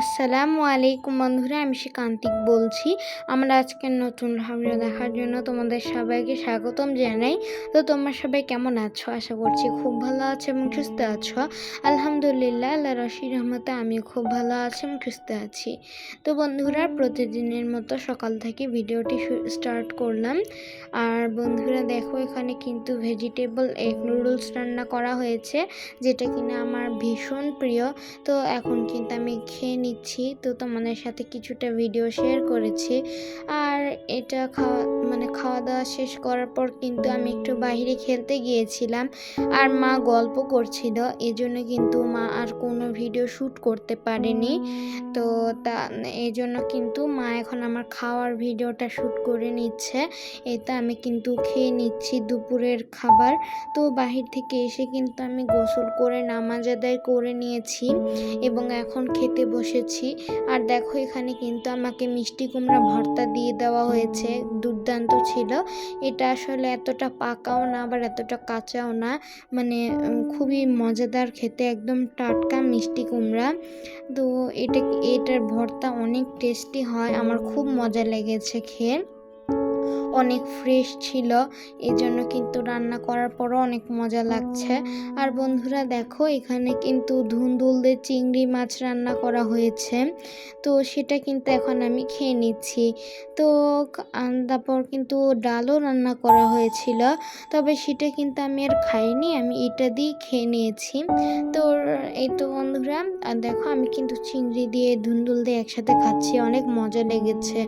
আসসালামু আলাইকুম বন্ধুরা, আমি শ্রীকান্তিক বলছি। আমরা আজকের নতুন ভিডিও দেখার জন্য তোমাদের সবাইকে স্বাগতম জানাই। তো তোমরা সবাই কেমন আছো? আশা করছি খুব ভালো আছো এবং সুস্থ আছো। আলহামদুলিল্লাহ আল্লাহ রশি রহমতে আমি খুব ভালো আছি এবং সুস্থ আছি। তো বন্ধুরা, প্রতিদিনের মতো সকাল থেকে ভিডিওটি স্টার্ট করলাম। আর বন্ধুরা, দেখো এখানে কিন্তু ভেজিটেবল এগ নুডলস রান্না করা হয়েছে, যেটা কিনা আমার ভীষণ প্রিয়। তো এখন কিন্তু আমি খেয়ে নিচ্ছি তো তোমাদের সাথে কিছুটা ভিডিও শেয়ার করেছি। আর এটা খাওয়া মানে খাওয়া দাওয়া শেষ করার পর কিন্তু আমি একটু বাইরে খেলতে গিয়েছিলাম। আর মা গল্প করছিল জন্য কিন্তু মা আর কোনো ভিডিও শ্যুট করতে পারেনি। তো তা এই জন্য কিন্তু মা এখন আমার খাওয়ার ভিডিওটা শ্যুট করে নিচ্ছে। এটা আমি কিন্তু খেয়ে নিচ্ছি দুপুরের খাবার। তো বাহির থেকে এসে কিন্তু আমি গোসল করে, নামাজ আদায় করে নিয়েছি এবং এখন খেতে বসেছি। আর দেখো এখানে কিন্তু আমাকে মিষ্টি কুমড়া ভর্তা দিয়ে দেওয়া হয়েছে। দুর্দান্ত ছিল। এটা আসলে এতটা পাকাও না, আবার এতটা কাঁচাও না। মানে খুবই মজাদার খেতে, একদম টাটকা মিষ্টি কুমড়া। তো এটা এটার ভর্তা অনেক টেস্টি হয়, আমার খুব মজা লেগেছে খেয়ে। অনেক ফ্রেশ ছিল এই জন্য কিন্তু রান্না করার পরও অনেক মজা লাগছে। আর বন্ধুরা দেখো, এখানে কিন্তু ধুন্দুল দিয়ে চিংড়ি মাছ রান্না করা হয়েছে। তো সেটা কিন্তু এখন আমি খেয়ে নিচ্ছি। তো তারপর কিন্তু ডালও রান্না করা হয়েছিল, তবে সেটা কিন্তু আমি আর খাইনি, আমি এটা দিয়েই খেয়ে নিয়েছি। তো এই তো বন্ধুরা দেখো, আমি কিন্তু চিংড়ি দিয়ে ধুন্দুল দিয়ে একসাথে খাচ্ছি, অনেক মজা লেগেছে।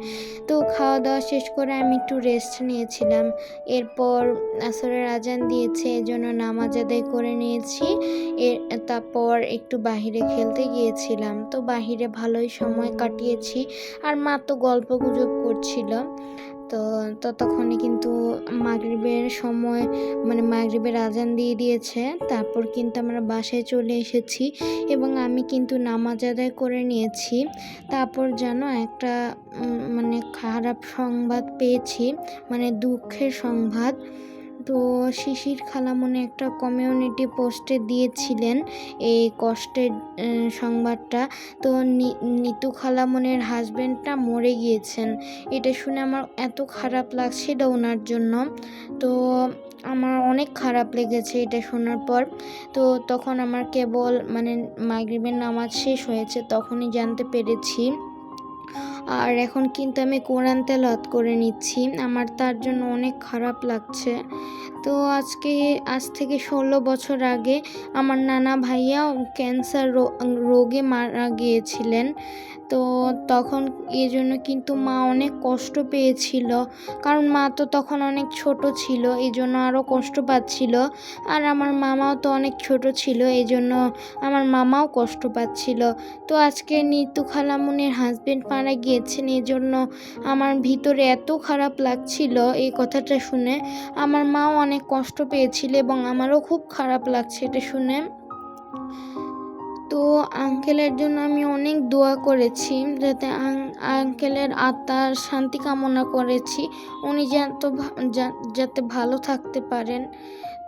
তো খাওয়া দাওয়া শেষ করে আমি একটু রেস্ট নিয়েছিলাম। এরপর আসরের আজান দিয়েছে এই জন্য নামাজ আদায় করে নিয়েছি। এর, তারপর একটু বাহিরে খেলতে গিয়েছিলাম। তো বাহিরে ভালোই সময় কাটিয়েছি। আর মা তো গল্প গুজব করছিল। তো ততক্ষণে কিন্তু মাগরিবের সময় মানে মাগরিবের আজান দিয়ে দিয়েছে। তারপর কিন্তু আমরা বাসায় চলে এসেছি এবং আমি কিন্তু নামাজ আদায় করে নিয়েছি। তারপর যেন একটা মানে খারাপ সংবাদ পেয়েছি মানে দুঃখের সংবাদ। তো শিশির খালামনে একটা কমিউনিটি পোস্টে দিয়েছিলেন এই কষ্টের সংবাদটা। তো নিতু খালামনের হাজব্যান্ডটা মরে গিয়েছেন। এটা শুনে আমার এত খারাপ লাগছিল ওনার জন্য। তো আমার অনেক খারাপ লেগেছে এটা শোনার পর। তো তখন আমার কেবল মানে মাগরিবের নামাজ শেষ হয়েছে, তখনই জানতে পেরেছি। আর এখন কিন্তু আমি কোরআন তেলত করে নিচ্ছি। আমার তার জন্য অনেক খারাপ লাগছে। তো আজকে, আজ থেকে ষোলো বছর আগে আমার নানা ভাইয়া ক্যান্সার রোগে মারা গিয়েছিলেন। তো তখন এই জন্য কিন্তু মা অনেক কষ্ট পেয়েছিল। কারণ মা তো তখন অনেক ছোট ছিল, এই জন্য আরও কষ্ট পাচ্ছিল। আর আমার মামাও তো অনেক ছোট ছিল, এই জন্য আমার মামাও কষ্ট পাচ্ছিল। তো আজকে নিতু খালামুনের হাজব্যান্ড মারা গিয়েছেন, এই জন্য আমার ভিতরে এত খারাপ লাগছিল এই কথাটা শুনে। আমার মাও অনেক কষ্ট পেয়েছিল এবং আমারও খুব খারাপ লাগছে এটা শুনে। তো আঙ্কেলের জন্য আমি অনেক দোয়া করেছি যাতে আঙ্কেলের আত্মার শান্তি কামনা করেছি। উনি যাতে ভালো থাকতে পারেন।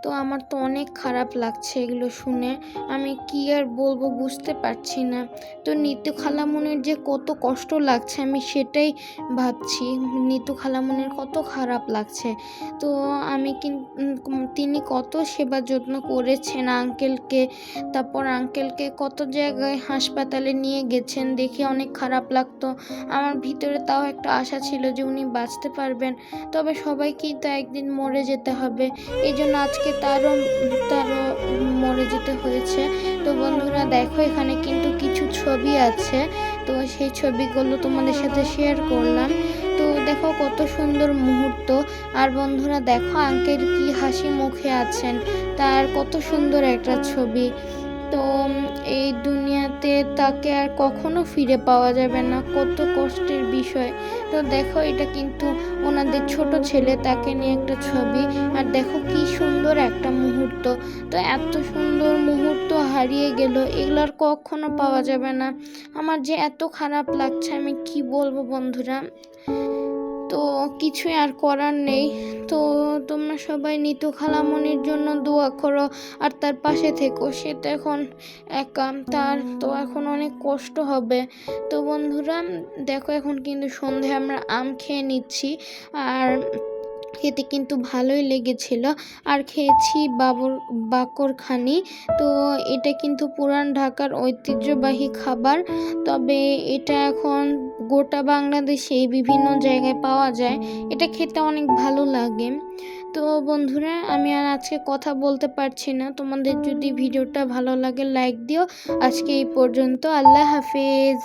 তো আমার তো অনেক খারাপ লাগছে এগুলো শুনে। আমি কি আর বলব বুঝতে পারছি না। তো নিতু খালামুনির যে কত কষ্ট লাগছে, আমি সেটাই ভাবছি। নিতু খালামুনির কত খারাপ লাগছে। তো আমি তিনি কত সেবা যত্ন করেছেন আঙ্কেলকে। তারপর আঙ্কেলকে কত জায়গায় হাসপাতালে নিয়ে গেছেন, দেখে অনেক খারাপ লাগতো। আমার ভিতরে তাও একটা আশা ছিল যে উনি বাঁচতে পারবেন। তবে সবাইকেই তো একদিন মরে যেতে হবে। এই জন্য আজকে তারও তারও মরে যেতে হয়েছে। তো বন্ধুরা, দেখো এখানে কিন্তু কিছু ছবি আছে। তো সেই ছবিগুলো তোমাদের সাথে শেয়ার করলাম। তো দেখো কত সুন্দর মুহূর্ত। আর বন্ধুরা, দেখো আঙ্কেল কি হাসি মুখে আছেন। তার কত সুন্দর একটা ছবি। তো এই দুনিয়াতে তাকে আর কখনো ফিরে পাওয়া যাবে না। কত কষ্টের বিষয়। তো দেখো, এটা কিন্তু ওনাদের ছোট ছেলে, তাকে নিয়ে একটা ছবি। আর দেখো কি সুন্দর একটা মুহূর্ত। তো এত সুন্দর মুহূর্ত হারিয়ে গেল, এগুলো আর কখনো পাওয়া যাবে না। আমার যে এত খারাপ লাগছে, আমি কি বলব বন্ধুরা? তো কিছুই আর করার নেই। তো তোমরা সবাই নিতু খালামনির জন্য দোয়া করো আর তার পাশে থেকো, সে তো এখন একা, তার তো এখন অনেক কষ্ট হবে। তো বন্ধুরা, দেখো এখন কিন্তু সন্ধে, আমরা আম খেয়ে নিচ্ছি। আর খেতে কিন্তু ভালোই লেগেছিল। আর খেয়েছি বাবর, বাকরখানি। তো এটা কিন্তু পুরান ঢাকার ঐতিহ্যবাহী খাবার। তবে এটা এখন গোটা বাংলাদেশে বিভিন্ন জায়গায় পাওয়া যায়। এটা খেতে অনেক ভালো লাগে। তো বন্ধুরা, আমি আর আজকে কথা বলতে পারছি না। তোমাদের যদি ভিডিওটা ভালো লাগে লাইক দিও। আজকে এই পর্যন্ত। আল্লাহ হাফেজ।